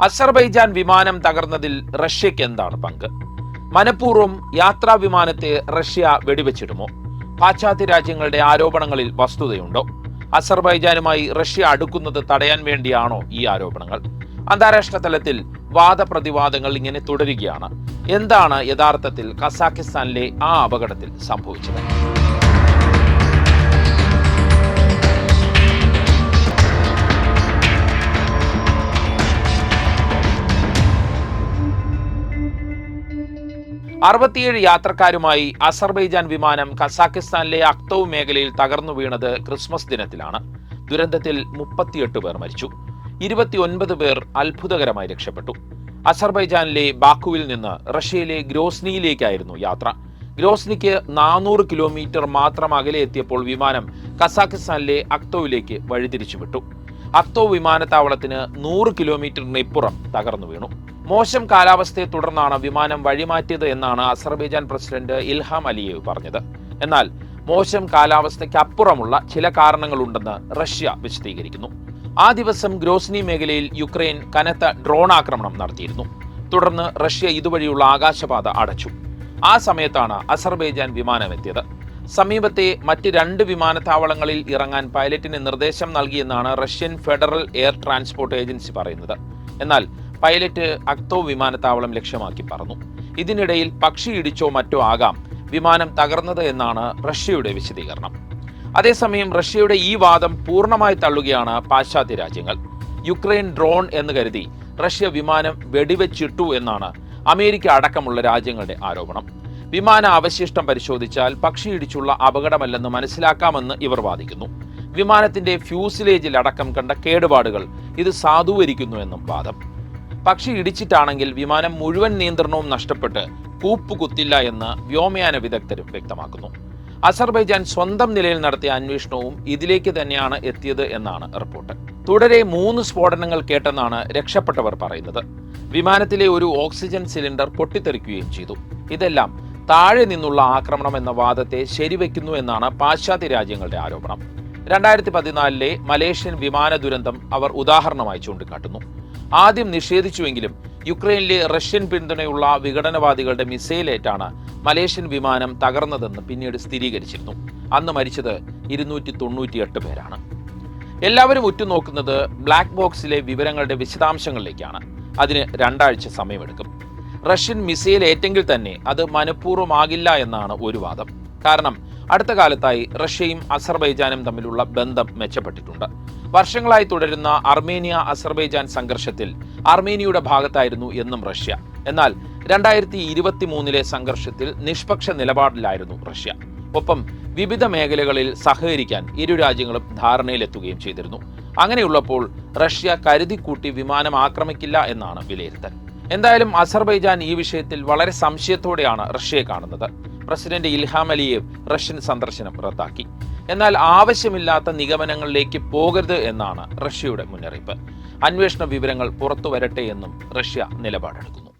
Azerbaijan വിമാനം തകർന്നതിൽ റഷ്യക്ക് എന്താണ് പങ്ക്? മനഃപൂർവം യാത്രാ വിമാനത്തെ റഷ്യ വെടിവെച്ചിടുമോ? പാശ്ചാത്യ രാജ്യങ്ങളുടെ ആരോപണങ്ങളിൽ വസ്തുതയുണ്ടോ? അസർബൈജാനുമായി റഷ്യ അടുക്കുന്നത് തടയാൻ വേണ്ടിയാണോ ഈ ആരോപണങ്ങൾ? അന്താരാഷ്ട്ര തലത്തിൽ വാദപ്രതിവാദങ്ങൾ ഇങ്ങനെ തുടരുകയാണ്. എന്താണ് യഥാർത്ഥത്തിൽ കസാഖിസ്ഥാനിലെ ആ അപകടത്തിൽ സംഭവിച്ചത്? അറുപത്തിയേഴ് യാത്രക്കാരുമായി അസർബൈജാൻ വിമാനം കസാഖിസ്ഥാനിലെ അക്തവ് മേഖലയിൽ തകർന്നു വീണത് ക്രിസ്മസ് ദിനത്തിലാണ്. ദുരന്തത്തിൽ മുപ്പത്തിയെട്ട് പേർ മരിച്ചു. ഇരുപത്തിയൊൻപത് പേർ അത്ഭുതകരമായി രക്ഷപ്പെട്ടു. അസർബൈജാനിലെ ബാക്കുവിൽ നിന്ന് റഷ്യയിലെ ഗ്രോസ്നിയിലേക്കായിരുന്നു യാത്ര. ഗ്രോസ്നിക്ക് നാനൂറ് കിലോമീറ്റർ മാത്രം അകലെ എത്തിയപ്പോൾ വിമാനം കസാഖിസ്ഥാനിലെ അക്തോവിലേക്ക് വഴിതിരിച്ചു വിട്ടു അക്തോ വിമാനത്താവളത്തിന് നൂറ് കിലോമീറ്ററിന് ഇപ്പുറം തകർന്നു വീണു. മോശം കാലാവസ്ഥയെ തുടർന്നാണ് വിമാനം വഴിമാറ്റിയത് എന്നാണ് അസർബൈജാൻ പ്രസിഡന്റ് ഇൽഹാം അലിയേവ് പറഞ്ഞത്. എന്നാൽ മോശം കാലാവസ്ഥയ്ക്ക് അപ്പുറമുള്ള ചില കാരണങ്ങളുണ്ടെന്ന് റഷ്യ വിശദീകരിക്കുന്നു. ആ ദിവസം ഗ്രോസ്നി മേഖലയിൽ യുക്രൈൻ കനത്ത ഡ്രോൺ ആക്രമണം നടത്തിയിരുന്നു. തുടർന്ന് റഷ്യ ഇതുവഴിയുള്ള ആകാശപാത അടച്ചു. ആ സമയത്താണ് അസർബൈജാൻ വിമാനം എത്തിയത് സമീപത്തെ മറ്റ് രണ്ട് വിമാനത്താവളങ്ങളിൽ ഇറങ്ങാൻ പൈലറ്റിന് നിർദ്ദേശം നൽകിയെന്നാണ് Russian federal air transport agency പറയുന്നത്. എന്നാൽ പൈലറ്റ് അക്തോ വിമാനത്താവളം ലക്ഷ്യമാക്കി പറന്നു. ഇതിനിടയിൽ പക്ഷി ഇടിച്ചോ മറ്റോ ആകാം വിമാനം തകർന്നത് എന്നാണ് റഷ്യയുടെ വിശദീകരണം. അതേസമയം റഷ്യയുടെ ഈ വാദം പൂർണമായി തള്ളുകയാണ് പാശ്ചാത്യ രാജ്യങ്ങൾ. യുക്രൈൻ ഡ്രോൺ എന്ന് കരുതി റഷ്യ വിമാനം വെടിവെച്ചിട്ടു എന്നാണ് അമേരിക്ക അടക്കമുള്ള രാജ്യങ്ങളുടെ ആരോപണം. വിമാന അവശിഷ്ടം പരിശോധിച്ചാൽ പക്ഷിയിടിച്ചുള്ള അപകടമല്ലെന്ന് മനസ്സിലാക്കാമെന്ന് ഇവർ വാദിക്കുന്നു. വിമാനത്തിന്റെ ഫ്യൂസിലേജിൽ അടക്കം കണ്ട കേടുപാടുകൾ ഇത് സാധൂകരിക്കുന്നുവെന്നും വാദം. പക്ഷി ഇടിച്ചിട്ടാണെങ്കിൽ വിമാനം മുഴുവൻ നിയന്ത്രണവും നഷ്ടപ്പെട്ട് കൂപ്പ് കുത്തില്ല എന്ന് വ്യോമയാന വിദഗ്ധരും വ്യക്തമാക്കുന്നു. അസർബൈജാൻ സ്വന്തം നിലയിൽ നടത്തിയ അന്വേഷണവും ഇതിലേക്ക് തന്നെയാണ് എത്തിയത് എന്നാണ് റിപ്പോർട്ട്. തുടരെ മൂന്ന് സ്ഫോടനങ്ങൾ കേട്ടെന്നാണ് രക്ഷപ്പെട്ടവർ പറയുന്നത്. വിമാനത്തിലെ ഒരു ഓക്സിജൻ സിലിണ്ടർ പൊട്ടിത്തെറിക്കുകയും ചെയ്തു. ഇതെല്ലാം താഴെ നിന്നുള്ള ആക്രമണം എന്ന വാദത്തെ ശരിവെക്കുന്നു എന്നാണ് പാശ്ചാത്യ രാജ്യങ്ങളുടെ ആരോപണം. രണ്ടായിരത്തി പതിനാലിലെ മലേഷ്യൻ വിമാന ദുരന്തം അവർ ഉദാഹരണമായി ചൂണ്ടിക്കാട്ടുന്നു. ആദ്യം നിഷേധിച്ചുവെങ്കിലും യുക്രൈനിലെ റഷ്യൻ പിന്തുണയുള്ള വിഘടനവാദികളുടെ മിസൈലേറ്റാണ് മലേഷ്യൻ വിമാനം തകർന്നതെന്ന് പിന്നീട് സ്ഥിരീകരിച്ചിരുന്നു. അന്ന് മരിച്ചത് ഇരുന്നൂറ്റി തൊണ്ണൂറ്റിയെട്ട് പേരാണ്. എല്ലാവരും ഉറ്റുനോക്കുന്നത് ബ്ലാക്ക് ബോക്സിലെ വിവരങ്ങളുടെ വിശദാംശങ്ങളിലേക്കാണ്. അതിന് രണ്ടാഴ്ച സമയമെടുക്കും. റഷ്യൻ മിസൈൽ ഏറ്റെങ്കിൽ തന്നെ അത് മനഃപൂർവമാകില്ല എന്നാണ് ഒരു വാദം. കാരണം അടുത്ത കാലത്തായി റഷ്യയും അസർബൈജാനും തമ്മിലുള്ള ബന്ധം മെച്ചപ്പെട്ടിട്ടുണ്ട്. വർഷങ്ങളായി തുടരുന്ന അർമേനിയ അസർബൈജാൻ സംഘർഷത്തിൽ അർമേനിയയുടെ ഭാഗത്തായിരുന്നു എന്നും റഷ്യ. എന്നാൽ രണ്ടായിരത്തി ഇരുപത്തി മൂന്നിലെ സംഘർഷത്തിൽ നിഷ്പക്ഷ നിലപാടിലായിരുന്നു റഷ്യ. ഒപ്പം വിവിധ മേഖലകളിൽ സഹകരിക്കാൻ ഇരു രാജ്യങ്ങളും ധാരണയിലെത്തുകയും ചെയ്തിരുന്നു. അങ്ങനെയുള്ളപ്പോൾ റഷ്യ കരുതിക്കൂട്ടി വിമാനം ആക്രമിക്കില്ല എന്നാണ് വിലയിരുത്തൽ. എന്തായാലും അസർബൈജാൻ ഈ വിഷയത്തിൽ വളരെ സംശയത്തോടെയാണ് റഷ്യയെ കാണുന്നത്. പ്രസിഡന്റ് ഇൽഹാം അലിയേവ് റഷ്യൻ സന്ദർശനം റദ്ദാക്കി. എന്നാൽ ആവശ്യമില്ലാത്ത നിഗമനങ്ങളിലേക്ക് പോകരുത് എന്നാണ് റഷ്യയുടെ മുന്നറിയിപ്പ്. അന്വേഷണ വിവരങ്ങൾ പുറത്തു വരട്ടെ എന്നും റഷ്യ നിലപാടെടുക്കുന്നു.